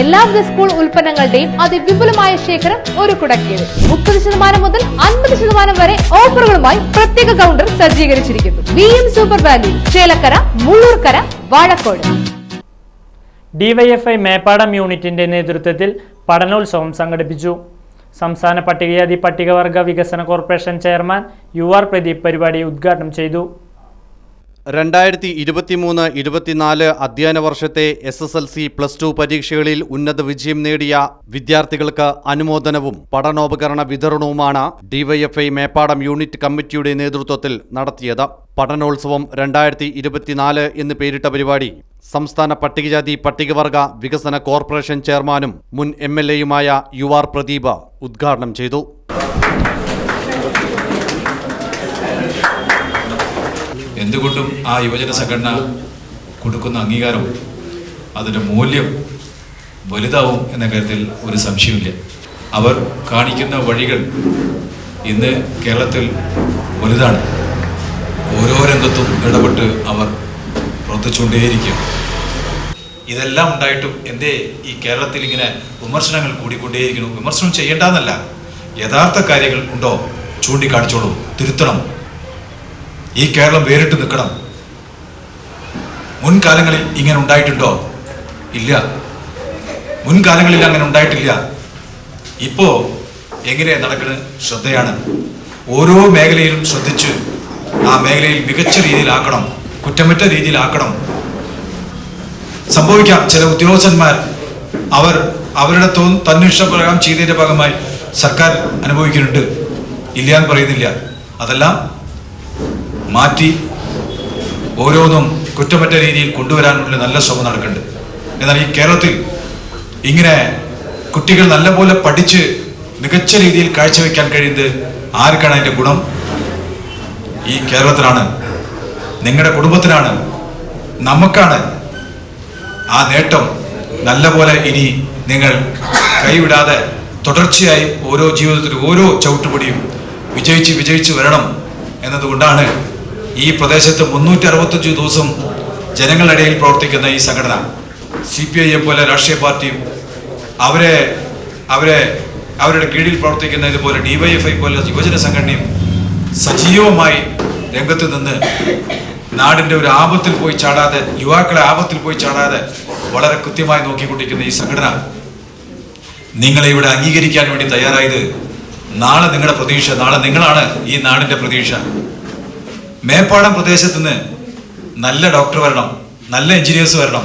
എല്ലാവിധ സ്കൂൾ ഉൽപ്പന്നങ്ങളുടെയും അതിവിപുലമായ ശേഖരം ഒരു കുടക്കീഴിൽ. മുപ്പത് ശതമാനം മുതൽ അൻപത് ശതമാനം വരെ ഓഫറുകളുമായി പ്രത്യേക കൗണ്ടർ സജ്ജീകരിച്ചിരിക്കുന്നു. V M super value Chelakkara Mullurkara Vazhakkode. DYFI Meppadam യൂണിറ്റിന്റെ നേതൃത്വത്തിൽ പഠനോത്സവം സംഘടിപ്പിച്ചു. സംസ്ഥാന പട്ടികജാതി പട്ടികവർഗ വികസന corporation chairman U R Pradeep പരിപാടി ഉദ്ഘാടനം ചെയ്തു. രണ്ടായിരത്തി ഇരുപത്തിമൂന്ന് ഇരുപത്തിനാല് അധ്യയന വർഷത്തെ S S L C plus two പരീക്ഷകളിൽ ഉന്നത വിജയം നേടിയ വിദ്യാർത്ഥികൾക്ക് അനുമോദനവും പഠനോപകരണ വിതരണവുമാണ് ഡിവൈഎഫ്ഐ മേപ്പാടം യൂണിറ്റ് കമ്മിറ്റിയുടെ നേതൃത്വത്തിൽ നടത്തിയത്. പഠനോത്സവം രണ്ടായിരത്തി ഇരുപത്തിനാല് എന്ന് പേരിട്ട പരിപാടി സംസ്ഥാന പട്ടികജാതി പട്ടികവർഗ വികസന കോർപ്പറേഷൻ ചെയർമാനും മുൻ എം എൽ എയുമായ യു ആർ പ്രദീപ് ഉദ്ഘാടനം ചെയ്തു. എന്തുകൊണ്ടും ആ യുവജന സംഘടന കൊടുക്കുന്ന അംഗീകാരം അതിന്റെ മൂല്യം വലുതാവും എന്ന കാര്യത്തിൽ ഒരു സംശയമില്ല അവർ കാണിക്കുന്ന വഴികൾ ഇന്ന് കേരളത്തിൽ വലുതാണ്. ഓരോ രംഗത്തും ഇടപെട്ട് അവർ പ്രവർത്തിച്ചുകൊണ്ടേയിരിക്കും. ഇതെല്ലാം ഉണ്ടായിട്ടും എന്തേ ഈ കേരളത്തിൽ ഇങ്ങനെ വിമർശനങ്ങൾ കൂടിക്കൊണ്ടേയിരിക്കുന്നു. വിമർശനം ചെയ്യേണ്ടെന്നല്ല യഥാർത്ഥ കാര്യങ്ങൾ ഉണ്ടോ ചൂണ്ടിക്കാണിച്ചോളൂ തിരുത്തണം. ഈ കേരളം വേറിട്ട് നിൽക്കണം. മുൻകാലങ്ങളിൽ ഇങ്ങനെ ഉണ്ടായിട്ടുണ്ടോ? ഇല്ല. മുൻകാലങ്ങളിൽ അങ്ങനെ ഉണ്ടായിട്ടില്ല. ഇപ്പോ എങ്ങനെ നടക്കുന്നത് ശ്രദ്ധയാണ്. ഓരോ മേഖലയിലും ശ്രദ്ധിച്ച് ആ മേഖലയിൽ മികച്ച രീതിയിലാക്കണം. കുറ്റമറ്റ രീതിയിലാക്കണം. സംഭവിക്കാം. ചില ഉദ്യോഗസ്ഥന്മാർ അവർ അവരുടെ തോ തന്നിഷ്ടപ്രകാരം ചെയ്തതിന്റെ ഭാഗമായി സർക്കാർ അനുഭവിക്കുന്നുണ്ട്. ഇല്ല എന്ന് പറയുന്നില്ല. അതെല്ലാം മാറ്റി ഓരോന്നും കുറ്റമറ്റ രീതിയിൽ കൊണ്ടുവരാനുള്ള നല്ല ശ്രമം നടക്കുന്നുണ്ട്. എന്നാൽ ഈ കേരളത്തിൽ ഇങ്ങനെ കുട്ടികൾ നല്ലപോലെ പഠിച്ച് മികച്ച രീതിയിൽ കാഴ്ചവെക്കാൻ കഴിയുന്നത് ആർക്കാണ് അതിന്റെ ഗുണം? ഈ കേരളത്തിലാണ്. നിങ്ങളുടെ കുടുംബത്തിനാണ് നമുക്കാണ് ആ നേട്ടം നല്ലപോലെ ഇനി നിങ്ങൾ കൈവിടാതെ തുടർച്ചയായി ഓരോ ജീവിതത്തിലും ഓരോ ചവിട്ടുപടിയും വിജയിച്ച് വിജയിച്ച് വരണം എന്നതുകൊണ്ടാണ് ഈ പ്രദേശത്ത് മുന്നൂറ്റി അറുപത്തഞ്ച് ദിവസം ജനങ്ങളുടെ ഇടയിൽ പ്രവർത്തിക്കുന്ന ഈ സംഘടന സി പി ഐ എം പോലെ രാഷ്ട്രീയ പാർട്ടിയും അവരെ അവരെ അവരുടെ കീഴിൽ പ്രവർത്തിക്കുന്ന ഇതുപോലെ ഡിവൈഎഫ്ഐ പോലെ യുവജന സംഘടനയും സജീവമായി രംഗത്ത് നിന്ന് നാടിന്റെ ഒരു ആപത്തിൽ പോയി ചാടാതെ യുവാക്കളെ ആപത്തിൽ പോയി ചാടാതെ വളരെ കൃത്യമായി നോക്കിക്കൊണ്ടിരിക്കുന്ന ഈ സംഘടന നിങ്ങളെ ഇവിടെ അംഗീകരിക്കാൻ വേണ്ടി തയ്യാറായത് നാളെ നിങ്ങളുടെ പ്രതീക്ഷ നാളെ നിങ്ങളാണ് ഈ നാടിന്റെ പ്രതീക്ഷ. മേപ്പാടം പ്രദേശത്ത് നിന്ന് നല്ല ഡോക്ടർ വരണം നല്ല എഞ്ചിനീയേഴ്സ് വരണം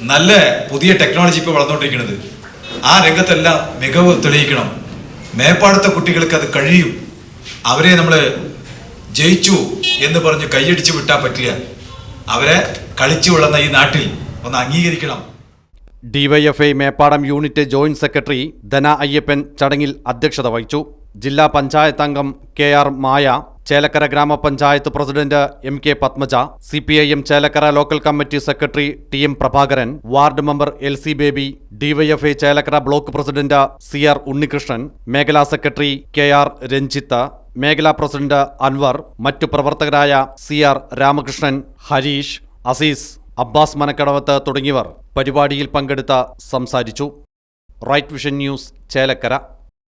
നല്ല പുതിയ ടെക്നോളജി ഇപ്പോൾ വളർന്നുകൊണ്ടിരിക്കുന്നത്. ആ രംഗത്തെല്ലാം മികവ് തെളിയിക്കണം. മേപ്പാടത്തെ കുട്ടികൾക്ക് അത് കഴിയും. അവരെ നമ്മൾ ജയിച്ചു എന്ന് പറഞ്ഞ് കൈയടിച്ച് വിട്ടാൽ പറ്റില്ല. അവരെ കളിച്ചു വളർന്ന ഈ നാട്ടിൽ ഒന്ന് അംഗീകരിക്കണം. DYFI Meppadam unit joint secretary Dhana Ayyappan ചടങ്ങിൽ അധ്യക്ഷത വഹിച്ചു. ജില്ലാ പഞ്ചായത്ത് അംഗം കെ ആർ മായ ചേലക്കര ഗ്രാമപഞ്ചായത്ത് president M K Padmaja C P I M Chelakkara local committee secretary T M Prabhakaran ward member L C Baby DYFI Chelakkara block president C R Unnikrishnan മേഖലാ secretary K R Ranjith മേഖലാ president Anwar മറ്റു പ്രവർത്തകരായ C R Ramakrishnan Harish Aziz Abbas Manakkadavath തുടങ്ങിയവർ പരിപാടിയിൽ പങ്കെടുത്ത് സംസാരിച്ചു. Right vision news Chelakkara.